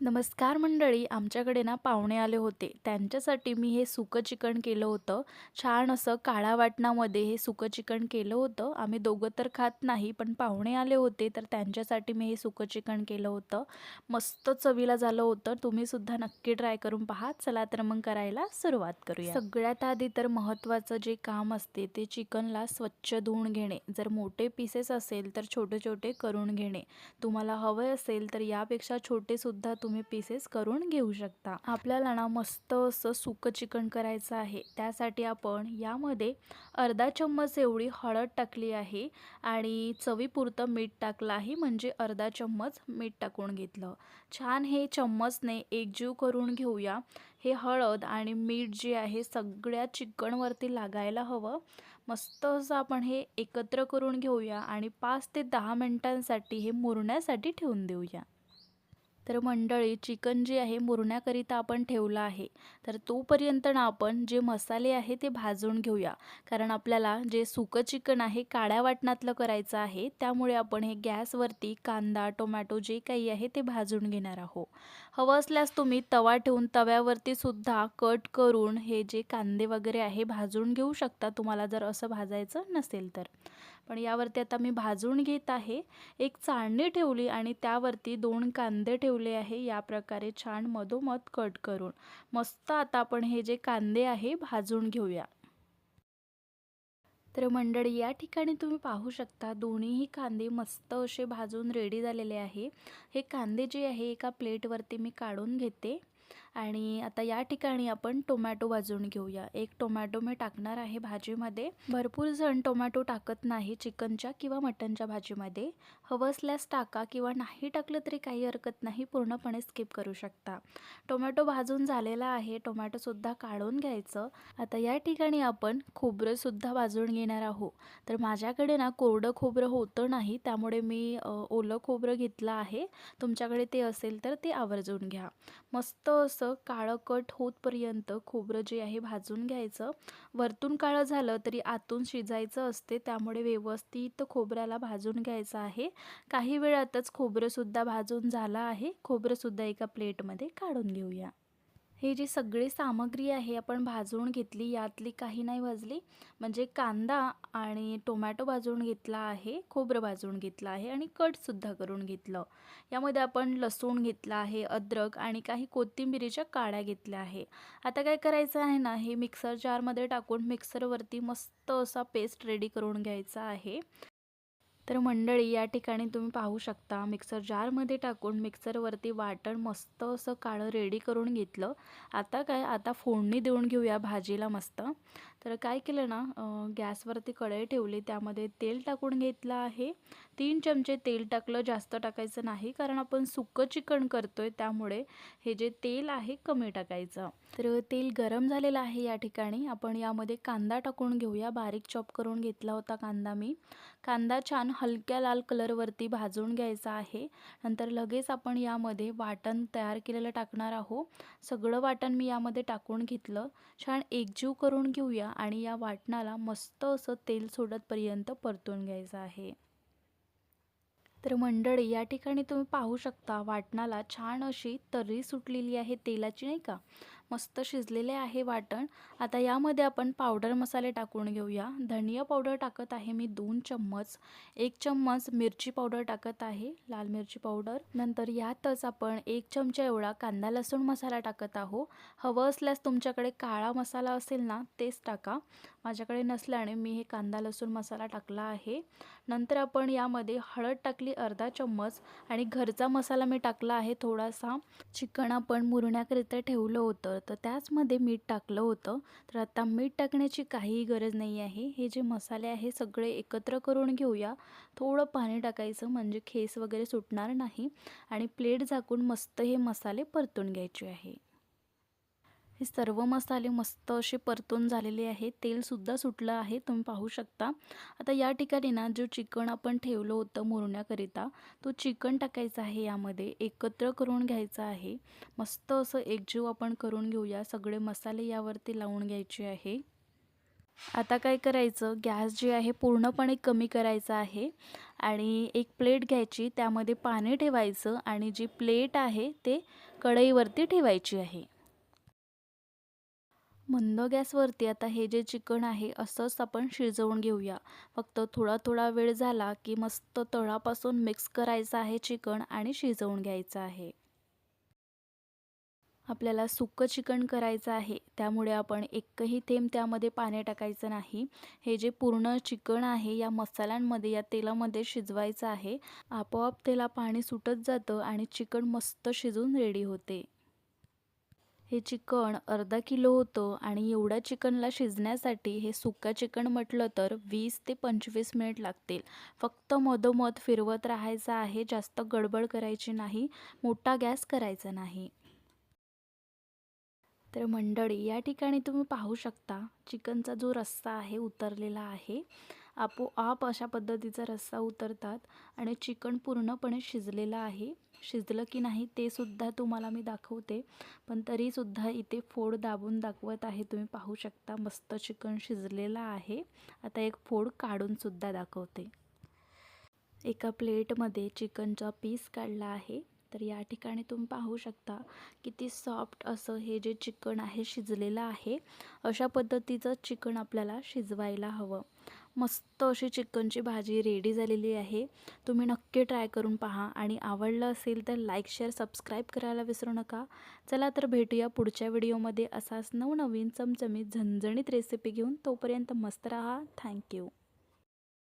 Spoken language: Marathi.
नमस्कार मंडळी आमच्याकडे ना पाहुणे आले होते. त्यांच्यासाठी मी हे सुकं चिकन केलं होतं. छान असं काळा वाटणामध्ये हे सुकं चिकन केलं होतं. आम्ही दोघं तर खात नाही पण पाहुणे आले होते तर त्यांच्यासाठी मी हे सुकं चिकन केलं होतं. मस्त चवीला झालं होतं. तुम्ही सुद्धा नक्की ट्राय करून पहा. चला तर मग करायला सुरुवात करूया. सगळ्यात आधी तर महत्त्वाचं जे काम असते ते चिकनला स्वच्छ धुवून घेणे. जर मोठे पीसेस असेल तर छोटे छोटे करून घेणे. तुम्हाला हवे असेल तर यापेक्षा छोटे सुद्धा तुम्ही पीसेस करून घेऊ शकता. आपल्याला ना मस्त असं सुकं चिकन करायचं आहे. त्यासाठी आपण यामध्ये अर्धा चम्मच एवढी हळद टाकली आहे आणि चवीपुरतं मीठ टाकलं आहे. म्हणजे अर्धा चम्मच मीठ टाकून घेतलं. छान हे चम्मचने एकजीव करून घेऊया. हे हळद आणि मीठ जे आहे सगळ्या चिकनवरती लागायला हवं. मस्त असं आपण हे एकत्र करून घेऊया आणि पाच ते दहा मिनटांसाठी हे मुरण्यासाठी ठेवून देऊया. तर मंडळी चिकन जे आहे मुरण्याकरिता आपण ठेवलं आहे. तर तोपर्यंत ना आपण जे मसाले आहे ते भाजून घेऊया. कारण आपल्याला जे सुकं चिकन आहे काळ्या वाटणातलं करायचं आहे त्यामुळे आपण हे गॅसवरती कांदा टोमॅटो जे काही आहे ते भाजून घेणार आहोत. हवं असल्यास तुम्ही तवा ठेवून तव्यावरती सुद्धा कट करून हे जे कांदे वगैरे आहे भाजून घेऊ शकता. तुम्हाला जर असं भाजायचं नसेल तर. पण यावरती आता मी भाजून घेत आहे. एक चाळणी ठेवली आणि त्यावरती दोन कांदे ठेवले आहे. या प्रकारे छान मधोमध कट करून मस्त आता आपण हे जे कांदे आहे भाजून घेऊया. तर मंडळी या ठिकाणी तुम्ही पाहू शकता दोन्हीही कांदे मस्त असे भाजून रेडी झालेले आहे. हे कांदे जे आहे एका प्लेटवरती मी काढून घेते. आणि आता या ठिकाणी आपण टोमॅटो भाजून घेऊया. एक टोमॅटो मी टाकणार आहे भाजीमध्ये. भरपूर जण टोमॅटो टाकत नाही चिकनच्या किंवा मटनच्या भाजीमध्ये. हवं असल्यास टाका किंवा नाही टाकलं तरी काही हरकत नाही पूर्णपणे स्किप करू शकता. टोमॅटो भाजून झालेला आहे. टोमॅटोसुद्धा काढून घ्यायचं. आता या ठिकाणी आपण खोबरंसुद्धा भाजून घेणार आहोत. तर माझ्याकडे ना कोरडं खोबरं होतं नाही त्यामुळे मी ओलं खोबरं घेतलं आहे. तुमच्याकडे ते असेल तर ते आवर्जून घ्या. मस्त असं काळं कट होतपर्यंत खोबरं जे आहे भाजून घ्यायचं. वरतून काळं झालं तरी आतून शिजायचं असते त्यामुळे व्यवस्थित खोबऱ्याला भाजून घ्यायचं आहे. काही वेळातच खोबरंसुद्धा भाजून झालं आहे. खोबरंसुद्धा एका प्लेटमध्ये काढून घेऊया. हे जी सगळी सामग्री आहे आपण भाजून घेतली यातली काही नाही भाजली. म्हणजे कांदा आणि टोमॅटो भाजून घेतला आहे खोबरं भाजून घेतलं आहे आणि कटसुद्धा करून घेतलं. यामध्ये आपण लसूण घेतला आहे अद्रक आणि काही कोथिंबिरीच्या काड्या घेतल्या आहे. आता काय करायचं आहे ना हे मिक्सर जारमध्ये टाकून मिक्सरवरती मस्त असा पेस्ट रेडी करून घ्यायचा आहे. तर मंडळी या ठिकाणी तुम्ही पाहू शकता मिक्सर जारमध्ये टाकून मिक्सरवरती वाटण मस्त असं काळं रेडी करून घेतलं. आता काय आता फोडणी देऊन घेऊया भाजीला मस्त. तर काय केलं ना गॅसवरती कढई ठेवली त्यामध्ये तेल टाकून घेतलं आहे. तीन चमचे तेल टाकलं जास्त टाकायचं नाही कारण आपण सुकं चिकन करतो आहे त्यामुळे हे जे तेल आहे कमी टाकायचं. तर तेल गरम झालेलं आहे या ठिकाणी. आपण यामध्ये कांदा टाकून घेऊया बारीक चॉप करून घेतला होता कांदा मी. कांदा छान हलक्या लाल कलरवरती भाजून घ्यायचा आहे. नंतर लगेच आपण यामध्ये वाटण तयार केलेलं टाकणार आहोत. सगळं वाटण मी यामध्ये टाकून घेतलं. छान एकजीव करून घेऊया आणि या वाटणाला मस्त असं तेल सोडतपर्यंत परतून घ्यायचं आहे. तर मंडळी या ठिकाणी तुम्ही पाहू शकता वाटणाला छान अशी तर्री सुटलेली आहे तेलाची नाही का? मस्त शिजलेले आहे वाटण. आता यामध्ये आपण पावडर मसाले टाकून घेऊया. धनिया पावडर टाकत आहे मी दोन चम्मच. एक चम्मच मिरची पावडर टाकत आहे लाल मिरची पावडर नंतर यातच आपण एक चमचा एवढा कांदा लसूण मसाला टाकत आहो हवं असल्यास तुमच्याकडे काळा मसाला असेल ना तेच टाका. माझ्याकडे नसल्याने मी हे कांदा लसूण मसाला टाकला आहे. नंतर आपण यामध्ये हळद टाकली अर्धा चम्मच आणि घरचा मसाला मी टाकला आहे थोडासा. चिकन आपण मुरण्याकरिता ठेवलं होतं. तर त्याचमध्ये मीठ टाकलं होतं. तर आता मीठ टाकण्याची काहीही गरज नाही आहे. हे जे मसाले आहे सगळे एकत्र करून घेऊया. थोडं पाणी टाकायचं म्हणजे खेस वगैरे सुटणार नाही. आणि प्लेट झाकून मस्त हे मसाले परतून घ्यायचे आहे. हे सर्व मसाले मस्त असे परतून झालेले आहे. तेलसुद्धा सुटलं आहे. तुम्ही पाहू शकता. आता या ठिकाणी ना जो चिकन आपण ठेवलं होतं मुरण्याकरिता तो चिकन टाकायचा आहे यामध्ये. एकत्र करून घ्यायचा आहे. मस्त असं एकजीव आपण करून घेऊया. सगळे मसाले यावरती लावून घ्यायचे आहे. आता काय करायचं? गॅस जे आहे पूर्णपणे कमी करायचा आहे. आणि एक प्लेट घ्यायची. त्यामध्ये पाणी ठेवायचं. आणि जी प्लेट आहे ते कढईवरती ठेवायची आहे. मंद गॅसवरती आता हे जे चिकन आहे असंच आपण शिजवून घेऊया. फक्त थोडा थोडा वेळ झाला की मस्त तळापासून मिक्स करायचं आहे चिकन आणि शिजवून घ्यायचं आहे. आपल्याला सुकं चिकन करायचं आहे त्यामुळे आपण एकही थेंब त्यामध्ये पाणी टाकायचं नाही. हे जे पूर्ण चिकन आहे या मसाल्यांमध्ये या तेलामध्ये शिजवायचं आहे. आपोआप तेला पाणी सुटत जातं आणि चिकन मस्त शिजून रेडी होते. हे चिकन अर्धा किलो होतं आणि एवढ्या चिकनला शिजण्यासाठी हे सुक्का चिकन म्हटलं तर वीस ते पंचवीस मिनिट लागतील. फक्त मधोमध फिरवत राहायचं आहे जास्त गडबड करायची नाही मोठा गॅस करायचा नाही. तर मंडळी या ठिकाणी तुम्ही पाहू शकता चिकनचा जो रस्सा आहे उतरलेला आहे. आपोआप अशा पद्धतीचा रस्सा उतरतात आणि चिकन पूर्णपणे शिजलेलं आहे. शिजलं की नाही ते सुद्धा तुम्हाला मी दाखवते. पण तरीसुद्धा इथे फोड दाबून दाखवत आहे. तुम्ही पाहू शकता मस्त चिकन शिजलेलं आहे. आता एक फोड काढूनसुद्धा दाखवते. एका प्लेटमध्ये चिकनचा पीस काढला आहे. तर या ठिकाणी तुम्ही पाहू शकता किती सॉफ्ट असं हे जे चिकन आहे शिजलेलं आहे. अशा पद्धतीचं चिकन आपल्याला शिजवायला हवं. मस्त अशी चिकनची भाजी रेडी झालेली आहे. तुम्ही नक्की ट्राय करून पहा आणि आवडलं असेल तर लाईक शेअर सबस्क्राईब करायला विसरू नका. चला तर भेटूया पुढच्या व्हिडिओमध्ये असाच नवनवीन चमचमीत झणझणीत रेसिपी घेऊन. तोपर्यंत मस्त रहा. थँक्यू